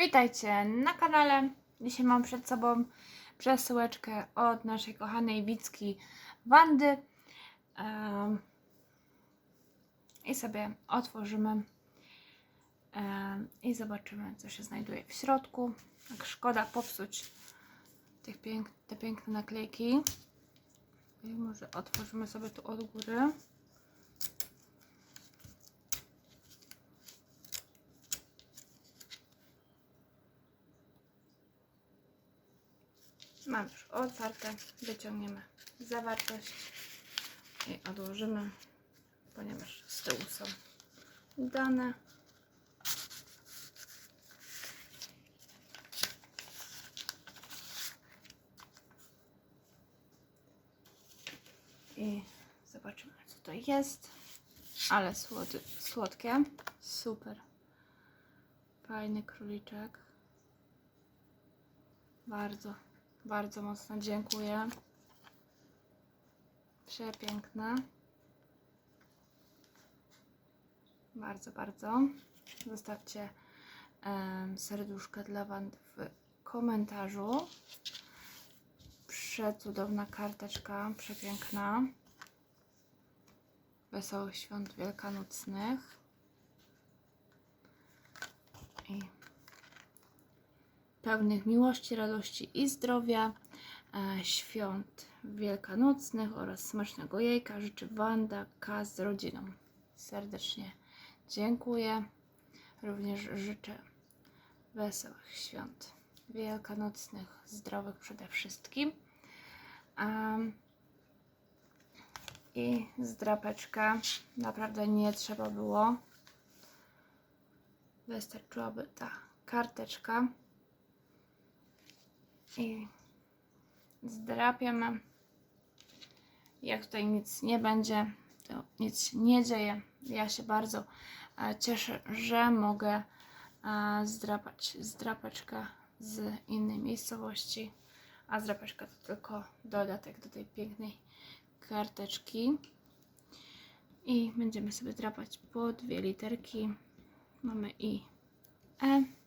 Witajcie na kanale. Dzisiaj mam przed sobą przesyłeczkę od naszej kochanej Wicki Wandy. I sobie otworzymy i zobaczymy, co się znajduje w środku. Tak szkoda popsuć tych te piękne naklejki. I może otworzymy sobie tu od góry. Mam już otwarte. Wyciągniemy zawartość i odłożymy, ponieważ z tyłu są dane. I zobaczymy, co to jest. Ale słodkie. Super. Fajny króliczek. Bardzo, bardzo mocno dziękuję. Przepiękne. Bardzo, bardzo. Zostawcie em, serduszkę dla Wandy w komentarzu. Przecudowna karteczka, przepiękna. Wesołych świąt wielkanocnych. I pełnych miłości, radości i zdrowia, e, świąt wielkanocnych oraz smacznego jajka życzy Wanda K z rodziną. Serdecznie dziękuję. Również życzę wesołych świąt wielkanocnych, zdrowych przede wszystkim. I zdrapeczka. Naprawdę nie trzeba było. Wystarczyłaby ta karteczka. I zdrapiamy. Jak tutaj nic nie będzie, to nic nie dzieje. Ja się bardzo e, cieszę, że mogę e, zdrapać zdrapeczkę z innej miejscowości. A zdrapeczka to tylko dodatek do tej pięknej karteczki. I będziemy sobie drapać po dwie literki. Mamy i E.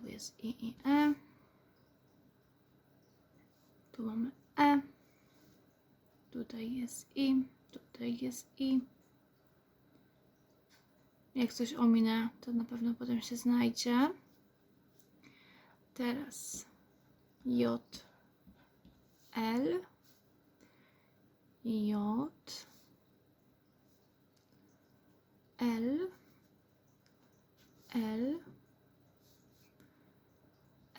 Tu jest i i e. Tu mamy e. Tutaj jest i. Tutaj jest i. Jak coś ominę, to na pewno potem się znajdzie. Teraz J, L, J, L, L,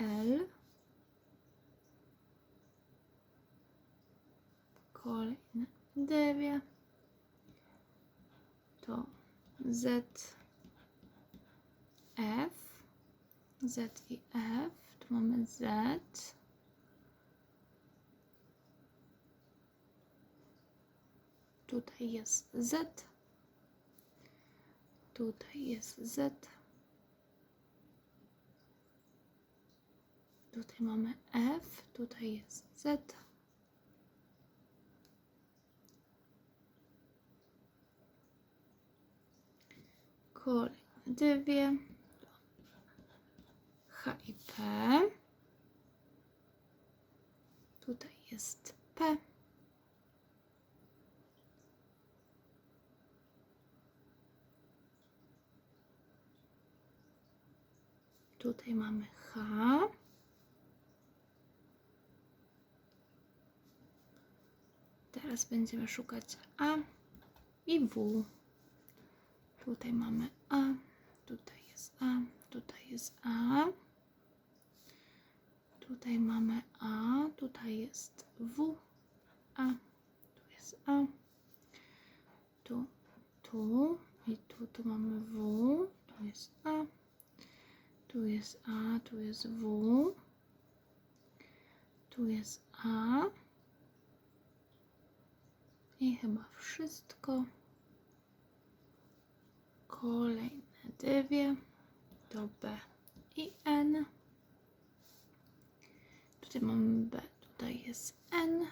L, kolejne dwie, to Z, F, Z i F, tu mamy Z, tutaj jest Z, tutaj jest Z, tutaj mamy F, tutaj jest Z, kolejne dwie, H i P. Tutaj jest P. Tutaj mamy H. Teraz będziemy szukać A i W. Tutaj mamy A, tutaj jest A, tutaj jest A. Tutaj mamy A, tutaj jest W, A, tu jest A, tu, tu i tu, tu mamy W, tu jest A, tu jest A, tu jest W, tu jest A i chyba wszystko. Kolejne dwie to B i N. Tutaj mamy B, tutaj jest N.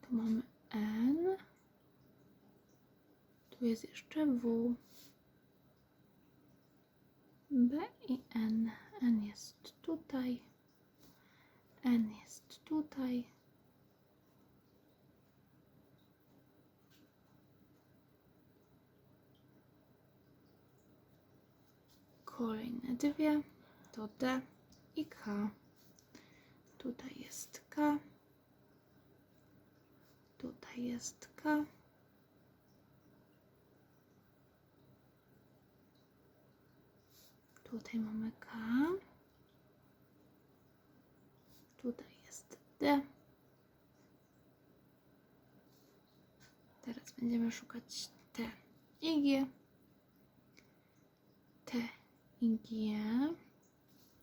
Tu mamy N. Tu jest jeszcze W. B i N. N jest tutaj. N jest tutaj. Kolejne dwie to D i K. Tutaj jest K. Tutaj jest K. Tutaj mamy K. Tutaj jest D. Teraz będziemy szukać T i G. T i G.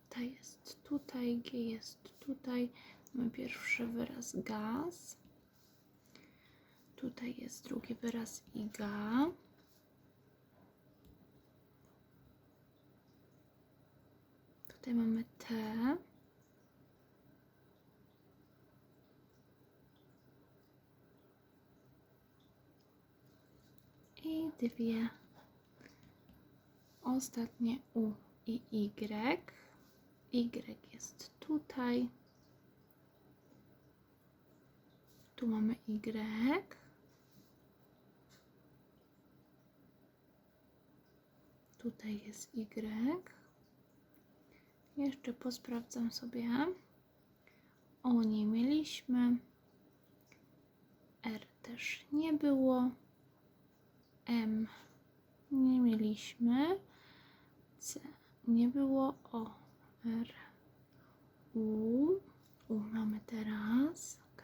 T jest tutaj, G jest tutaj. Mamy pierwszy wyraz gaz. Tutaj jest drugi wyraz iga. Tutaj mamy. I dwie ostatnie U i Y. Y jest tutaj. Tu mamy Y. Tutaj jest Y. Jeszcze posprawdzam sobie. O, nie mieliśmy. R też nie było. M nie mieliśmy. C nie było. O, R. U. U mamy teraz. Ok.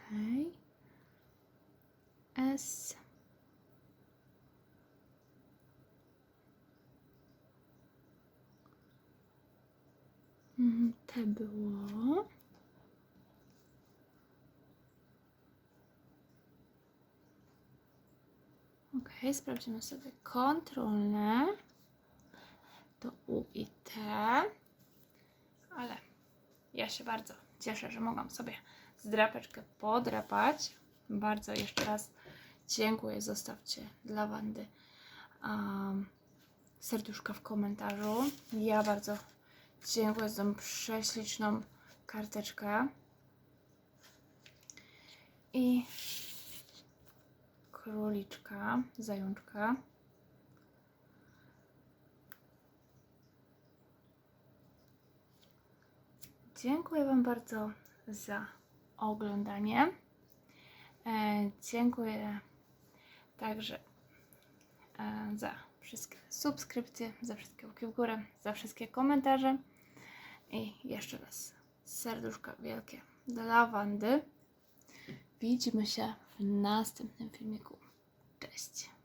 S. Mhm, T było. Ok, sprawdzimy sobie kontrolne. To U i T. Ale ja się bardzo cieszę, że mogłam sobie zdrapeczkę podrapać. Bardzo jeszcze raz dziękuję. Zostawcie dla Wandy um, serduszka w komentarzu. Ja bardzo dziękuję za tą prześliczną karteczkę. I króliczka, zajączka. Dziękuję Wam bardzo za oglądanie. E, dziękuję także za wszystkie subskrypcje, za wszystkie łapki w górę, za wszystkie komentarze. I jeszcze raz serduszka wielkie dla Wandy. Widzimy się w następnym filmiku. Cześć!